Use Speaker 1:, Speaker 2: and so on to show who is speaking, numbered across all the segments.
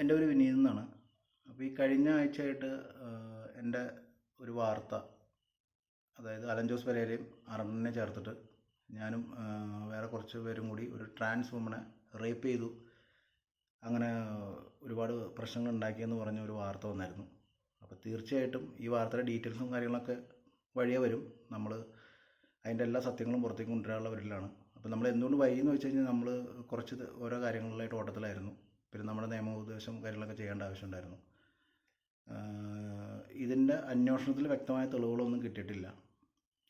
Speaker 1: എന്റെ ഒരു വിനീത് എന്നാണ് അപ്പോൾ ഈ കഴിഞ്ഞ ആഴ്ചയായിട്ട് എന്റെ ഒരു വാർത്ത അതായത് അലൻ ജോസ് പെരേരയും അറണിനെ ചേർത്തിട്ട് ഞാനും വേറെ കുറച്ച് പേരും കൂടി ഒരു ട്രാൻസ് വുമണെ റേപ്പ് ചെയ്തു. അങ്ങനെ ഒരുപാട് പ്രശ്നങ്ങൾ ഉണ്ടാക്കിയെന്ന് പറഞ്ഞ ഒരു വാർത്ത വന്നായിരുന്നു. അപ്പോൾ തീർച്ചയായിട്ടും ഈ വാർത്തയുടെ ഡീറ്റെയിൽസും കാര്യങ്ങളൊക്കെ വഴിയേ വരും. നമ്മൾ അതിന്റെ എല്ലാ സത്യങ്ങളും പുറത്തേക്ക് കൊണ്ടുവരാനുള്ള വരിലാണ് അപ്പോൾ നമ്മൾ എന്തുകൊണ്ട് വൈകി എന്ന് വെച്ച് കഴിഞ്ഞാൽ നമ്മൾ കുറച്ച് ഓരോ കാര്യങ്ങളിലായിട്ട് ഓട്ടത്തിലായിരുന്നു. പിന്നെ നമ്മുടെ നിയമോപദേശം കാര്യങ്ങളൊക്കെ ചെയ്യേണ്ട ആവശ്യമുണ്ടായിരുന്നു. ഇതിന്റെ അന്വേഷണത്തിൽ വ്യക്തമായ തെളിവുകളൊന്നും കിട്ടിയിട്ടില്ല.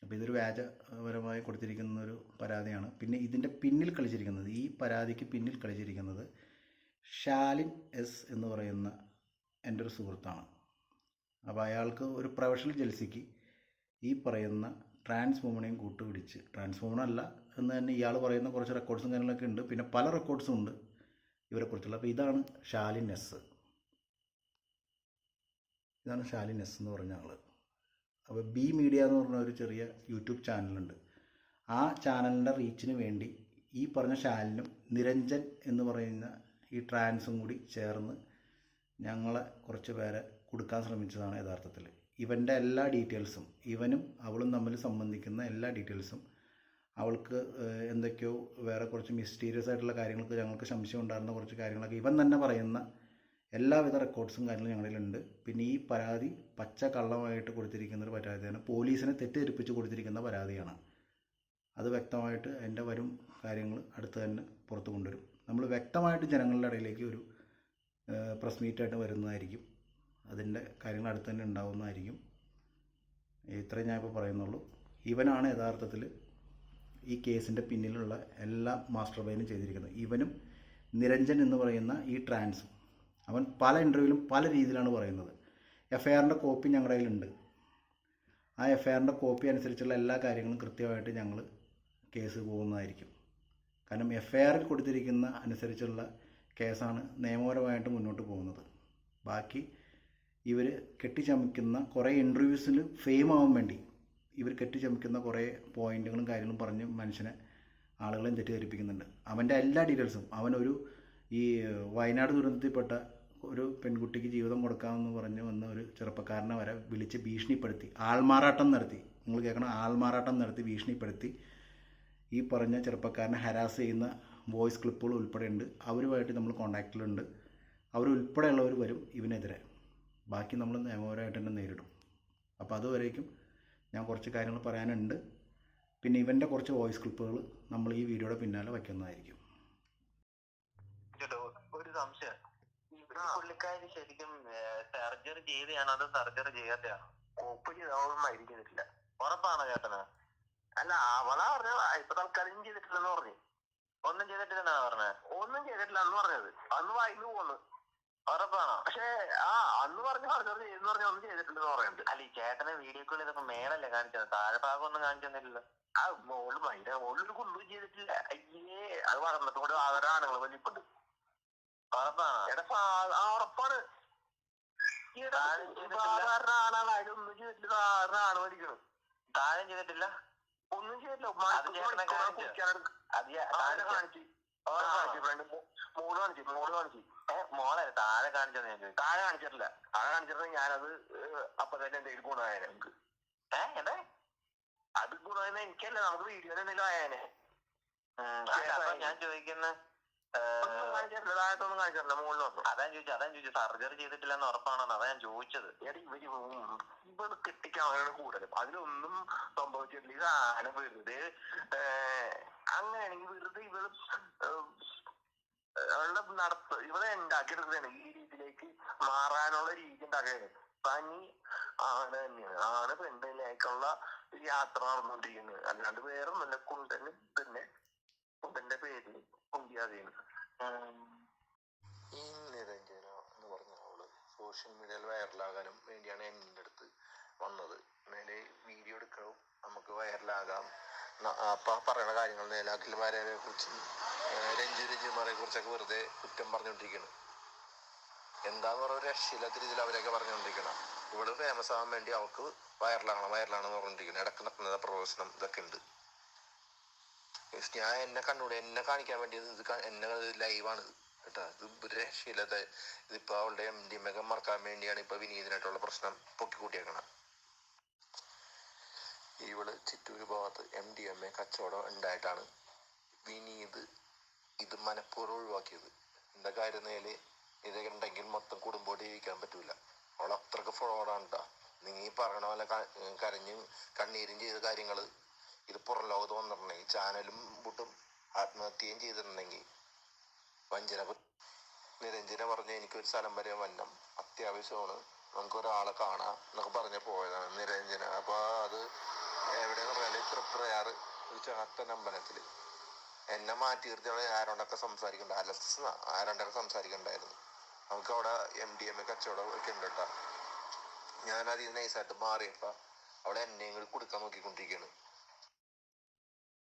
Speaker 1: അപ്പോൾ ഇതൊരു വ്യാജപരമായി കൊടുത്തിരിക്കുന്ന ഒരു പരാതിയാണ്. പിന്നെ ഇതിന്റെ പിന്നിൽ കളിച്ചിരിക്കുന്നത് ഈ പരാതിക്ക് പിന്നിൽ കളിച്ചിരിക്കുന്നത് ഷാലിൻ എസ് എന്ന് പറയുന്ന എന്റെ ഒരു സുഹൃത്താണ്. അപ്പോൾ അയാൾക്ക് ഒരു പ്രൊഫഷണൽ ജൽസിക്ക് ഈ പറയുന്ന ട്രാൻസ് വുമണേയും കൂട്ടുപിടിച്ച് ട്രാൻസ് വുമൺ അല്ല എന്ന് തന്നെ ഇയാൾ പറയുന്ന കുറച്ച് റെക്കോർഡ്സും കാര്യങ്ങളൊക്കെ ഉണ്ട്. പിന്നെ പല റെക്കോർഡ്സും ഉണ്ട്. ഇവരെക്കുറിച്ചുള്ള. അപ്പോൾ ഇതാണ് ഷാലിനെസ് ഇതാണ് ഷാലിനെസ് എന്ന് പറഞ്ഞ ആൾ അപ്പോൾ ബി മീഡിയ എന്ന് പറഞ്ഞ ഒരു ചെറിയ യൂട്യൂബ് ചാനലുണ്ട്. ആ ചാനലിന്റെ റീച്ചിന് വേണ്ടി ഈ പറഞ്ഞ ഷാലിനും നിരഞ്ജൻ എന്ന് പറയുന്ന ഈ ട്രാൻസും കൂടി ചേർന്ന് ഞങ്ങളെ കുറച്ച് പേരെ കൊടുക്കാൻ ശ്രമിച്ചതാണ് യഥാർത്ഥത്തിൽ. ഇവന്റെ എല്ലാ ഡീറ്റെയിൽസും ഇവനും അവളും തമ്മിൽ സംബന്ധിക്കുന്ന എല്ലാ ഡീറ്റെയിൽസും അവൾക്ക് എന്തൊക്കെയോ വേറെ കുറച്ച് മിസ്റ്റീരിയസ് ആയിട്ടുള്ള കാര്യങ്ങൾക്ക് ഞങ്ങൾക്ക് സംശയം ഉണ്ടായിരുന്ന കുറച്ച് കാര്യങ്ങളൊക്കെ ഇവൻ തന്നെ പറയുന്ന എല്ലാവിധ റെക്കോർഡ്സും കാര്യങ്ങളും ഞങ്ങളിലുണ്ട് പിന്നെ ഈ പരാതി പച്ച കള്ളമായിട്ട് കൊടുത്തിരിക്കുന്ന ഒരു പരാതിയാണ് പോലീസിനെ തെറ്റിദ്ധരിപ്പിച്ച് കൊടുത്തിരിക്കുന്ന പരാതിയാണ്. അത് വ്യക്തമായിട്ട് എന്റെ വരും കാര്യങ്ങൾ അടുത്ത് തന്നെ പുറത്തു കൊണ്ടുവരും. നമ്മൾ വ്യക്തമായിട്ട് ജനങ്ങളുടെ ഇടയിലേക്ക് ഒരു പ്രസ് മീറ്റായിട്ട് വരുന്നതായിരിക്കും. അതിന്റെ കാര്യങ്ങൾ അടുത്ത് തന്നെ ഉണ്ടാവുന്നതായിരിക്കും. ഇത്രയും ഞാൻ ഇപ്പോൾ പറയുന്നുള്ളൂ. ഇവനാണ് യഥാർത്ഥത്തിൽ ഈ കേസിന്റെ പിന്നിലുള്ള എല്ലാ മാസ്റ്റർ ബൈനും ചെയ്തിരിക്കുന്നത് ഇവനും നിരഞ്ജൻ എന്ന് പറയുന്ന ഈ ട്രാൻസും. അവൻ പല ഇന്റർവ്യൂവിലും പല രീതിയിലാണ് പറയുന്നത്. എഫ് ഐ ആറിന്റെ കോപ്പി ഞങ്ങളുടെ കയ്യിലുണ്ട്. ആ എഫ് ഐ ആറിന്റെ കോപ്പി അനുസരിച്ചുള്ള എല്ലാ കാര്യങ്ങളും കൃത്യമായിട്ട് ഞങ്ങൾ കേസ് പോകുന്നതായിരിക്കും. കാരണം എഫ് ഐ ആറിൽ കൊടുത്തിരിക്കുന്ന അനുസരിച്ചുള്ള കേസാണ് നിയമപരമായിട്ട് മുന്നോട്ട് പോകുന്നത്. ബാക്കി ഇവർ കെട്ടിച്ചമയ്ക്കുന്ന കുറേ ഇന്റർവ്യൂസിൽ ഫെയിം ആവാൻ വേണ്ടി ഇവർ കെട്ടിച്ചമിക്കുന്ന കുറേ പോയിന്റുകളും കാര്യങ്ങളും പറഞ്ഞ് മനുഷ്യനെ ആളുകളെയും തെറ്റിദ്ധരിപ്പിക്കുന്നുണ്ട്. അവന്റെ എല്ലാ ഡീറ്റെയിൽസും. അവനൊരു ഈ വയനാട് ദുരന്തത്തിൽപ്പെട്ട ഒരു പെൺകുട്ടിക്ക് ജീവിതം കൊടുക്കാമെന്ന് പറഞ്ഞ് വന്ന ഒരു ചെറുപ്പക്കാരനെ വരെ വിളിച്ച് ഭീഷണിപ്പെടുത്തി. ആൾമാറാട്ടം നടത്തി. നിങ്ങൾ കേൾക്കണം ആൾമാറാട്ടം നടത്തി ഭീഷണിപ്പെടുത്തി ഈ പറഞ്ഞ ചെറുപ്പക്കാരനെ ഹരാസ് ചെയ്യുന്ന വോയിസ് ക്ലിപ്പുകൾ ഉൾപ്പെടെ ഉണ്ട് അവരുമായിട്ട് നമ്മൾ കോണ്ടാക്റ്റിലുണ്ട് അവരുൾപ്പെടെയുള്ളവർ വരും ഇവനെതിരെ. ബാക്കി നമ്മൾ നിയമപരമായിട്ട് തന്നെ നേരിടും. അപ്പോൾ അതുവരേക്കും ഞാൻ കുറച്ച് കാര്യങ്ങൾ പറയാനുണ്ട്. പിന്നെ ഇവന്റെ കുറച്ച് വോയിസ് ക്ലിപ്പുകൾ നമ്മൾ ഈ വീഡിയോയുടെ പിന്നാലെ വയ്ക്കുന്നതായിരിക്കും.
Speaker 2: ഒരു സംശയം. ഈ പുള്ളിക്കാരി ശരിക്കും സർജറി ചെയ്തതാണോ അതോ സർജറി ചെയ്യാത്തയാണോ
Speaker 3: കോപ്പ് ചെയ്തവളും മരിക്കുന്നില്ല
Speaker 2: ഉറപ്പാണോ ചേട്ടന്?
Speaker 3: അല്ല അവളാ പറഞ്ഞ ഇപ്പൊ തൽക്കാലം ചെയ്തിട്ടില്ലെന്ന് പറഞ്ഞു.
Speaker 2: ഒന്നും ചെയ്തിട്ടില്ലെന്നാ പറഞ്ഞത്
Speaker 3: ഒന്നും ചെയ്തിട്ടില്ല എന്ന് പറഞ്ഞത്. അന്ന് വായിന്ന് പോന്ന്.
Speaker 2: ഉറപ്പാണോ?
Speaker 3: പക്ഷേ ആ അന്ന് പറഞ്ഞ സർജറി എന്ന് പറഞ്ഞ ഒന്നും ചെയ്തിട്ടില്ലെന്ന് പറയുന്നുണ്ട്.
Speaker 2: അല്ല ഈ ചേട്ടനെ വീഡിയോ കോൾ ചെയ്തപ്പോ മേലല്ലേ കാണിച്ചത്? താഴെ ഭാഗം ഒന്നും കാണിച്ചൊന്നില്ലല്ലോ
Speaker 3: ആ മോൾ ഭയങ്കര മോളിൽ കുണ്ടും ചെയ്തിട്ടില്ല. അയ്യേ അത് വളർന്നിട്ട് കൂടെ അവരുടെ ആണുങ്ങൾ വലിപ്പുണ്ട്.
Speaker 2: ഉറപ്പാണോ?
Speaker 3: എടാ ആ ഉറപ്പാണ്. സാധാരണ ആണാണ് അതിലൊന്നും ചെയ്തിട്ടില്ല. സാധാരണ ആണ് വലിക്കണം
Speaker 2: താഴെ ചെയ്തിട്ടില്ല?
Speaker 3: ഒന്നും ചെയ്തിട്ടില്ല.
Speaker 2: അത് ചേട്ടനെ കാണിച്ചു? അത് കാണിച്ചോ?
Speaker 3: മോൾ കാണിച്ചു മോൾ കാണിച്ചു
Speaker 2: ഏ മോളെ താഴെ കാണിച്ചെന്ന് ഞാൻ ചോദിച്ചു.
Speaker 3: താഴെ കാണിച്ചിട്ടില്ല. താഴെ കാണിച്ചിട്ടുണ്ടെങ്കിൽ ഞാനത് ഏഹ്, അപ്പൊ തന്നെ എന്തെങ്കിലും ഗുണമായ നമുക്ക്
Speaker 2: ഏ എന്താ?
Speaker 3: അത് ഗുണമായെന്ന് എനിക്കല്ല നമുക്ക് വീഡിയോ എന്തെങ്കിലും ആയേനെ.
Speaker 2: അപ്പൊ ഞാൻ ചോദിക്കുന്ന
Speaker 3: ഒന്നും കാണിച്ചിട്ടില്ല താഴത്തൊന്നും കാണിച്ചിട്ടില്ല മുകളിൽ വന്നു
Speaker 2: അതാ ചോദിച്ചു അതാ ചോദിച്ചു സർജറി ചെയ്തിട്ടില്ലെന്ന് ഉറപ്പാണെന്ന് അതാ ഞാൻ ചോദിച്ചത്.
Speaker 3: എടി ഇവർ ഇവർ കെട്ടിക്കാനാണ് കൂടുതലും. അതിലൊന്നും സംഭവിച്ചിട്ടില്ല. ഇത് ആന വെറുതെ അങ്ങനെയാണെങ്കിൽ വെറുതെ ഇവൾ അവളുടെ നടത്ത് ഇവളെ ഉണ്ടാക്കിയെടുക്കുകയാണ് ഈ രീതിയിലേക്ക് മാറാനുള്ള രീതി ഉണ്ടാക്കുകയാണ് പനി ആണ് തന്നെയാണ്. ആണ് പെണ്ണിലേക്കുള്ള യാത്ര നടന്നുകൊണ്ടിരിക്കുന്നത്. അല്ലാണ്ട് വേറെ ഒന്നല്ല പിന്നെ കുണ്ടിയാതെയാണ്
Speaker 4: ഈ നിരഞ്ജന എന്ന് പറഞ്ഞ ആൾ സോഷ്യൽ മീഡിയയിൽ വൈറലാകാനും വേണ്ടിയാണ് എന്റെ അടുത്ത് വന്നത്. മേലെ വീഡിയോ എടുക്കണം നമുക്ക് വൈറലാകാം അപ്പൊ പറയുന്ന കാര്യങ്ങൾ നേലാക്കിൽമാരെ കുറിച്ച് രഞ്ജു രഞ്ജിമാരെ കുറിച്ചൊക്കെ വെറുതെ കുറ്റം പറഞ്ഞുകൊണ്ടിരിക്കണം. എന്താന്ന് പറഞ്ഞ രക്ഷയില്ലാത്ത രീതിയിൽ അവരൊക്കെ പറഞ്ഞുകൊണ്ടിരിക്കണം. ഇവൾ ഫേമസ് ആവാൻ വേണ്ടി അവൾക്ക് വൈറലാകണം വൈറലാണെന്ന് പറഞ്ഞിരിക്കണം ഇടയ്ക്ക് നടക്കുന്ന പ്രവേശനം ഇതൊക്കെ ഉണ്ട്. ഞാൻ എന്നെ കണ്ടുകൂടെ എന്നെ കാണിക്കാൻ വേണ്ടി ഇത് എന്നെ ലൈവാണ് കേട്ടാ. ഇത് രക്ഷയില്ലാത്ത ഇതിപ്പോ അവളുടെ എം ഡി മെഗ മറക്കാൻ വേണ്ടിയാണ് ഇപ്പൊ വിനീതനായിട്ടുള്ള പ്രശ്നം പൊക്കിക്കൂട്ടിയേക്കണം. ഇവൾ ചിറ്റൂര് ഭാഗത്ത് എം ഡി എം എ കച്ചവടം ഉണ്ടായിട്ടാണ് വിനീത് ഇത് മനഃപൂർവം ഒഴിവാക്കിയത്. എന്താ കാര്യം നേരെ ഇത് ഉണ്ടെങ്കിൽ മൊത്തം കുടുംബോട്ട് ജീവിക്കാൻ പറ്റൂല. അവൾ അത്രയ്ക്ക് ഫ്രോഡാണ് കേട്ടോ നീ പറയണ പോലെ കരഞ്ഞും കണ്ണീരും ചെയ്ത കാര്യങ്ങൾ ഇത് പുറം ലോകത്ത് വന്നിട്ടുണ്ടെങ്കിൽ ചാനലും വിട്ടും ആത്മഹത്യയും ചെയ്തിട്ടുണ്ടെങ്കിൽ വഞ്ചന നിരഞ്ജന പറഞ്ഞ എനിക്കൊരു സ്ഥലം വരെ വന്നം. അത്യാവശ്യമാണ്. നമുക്ക് ഒരാളെ കാണാം എന്നൊക്കെ പറഞ്ഞ് പോയതാണ് നിരഞ്ജന. അപ്പൊ അത് എവിടെയെന്ന് പറഞ്ഞാൽ തൃപ്രയാറ് ഒരു ചാത്തൻ അമ്പലത്തിൽ. എന്നെ മാറ്റി നിർത്തിയാണ് ആരോണ്ടൊക്കെ സംസാരിക്കണ്ട അലസ് ആരോണ്ടൊക്കെ സംസാരിക്കണ്ടായിരുന്നു. നമുക്ക് അവിടെ എം ഡി എം എ കച്ചവടം ഒക്കെ ഉണ്ട് കേട്ടോ. ഞാനതിൽ നൈസായിട്ട് മാറിയപ്പോ അവിടെ എന്നെയും കൂടി കൊടുക്കാൻ നോക്കിക്കൊണ്ടിരിക്കുകയാണ്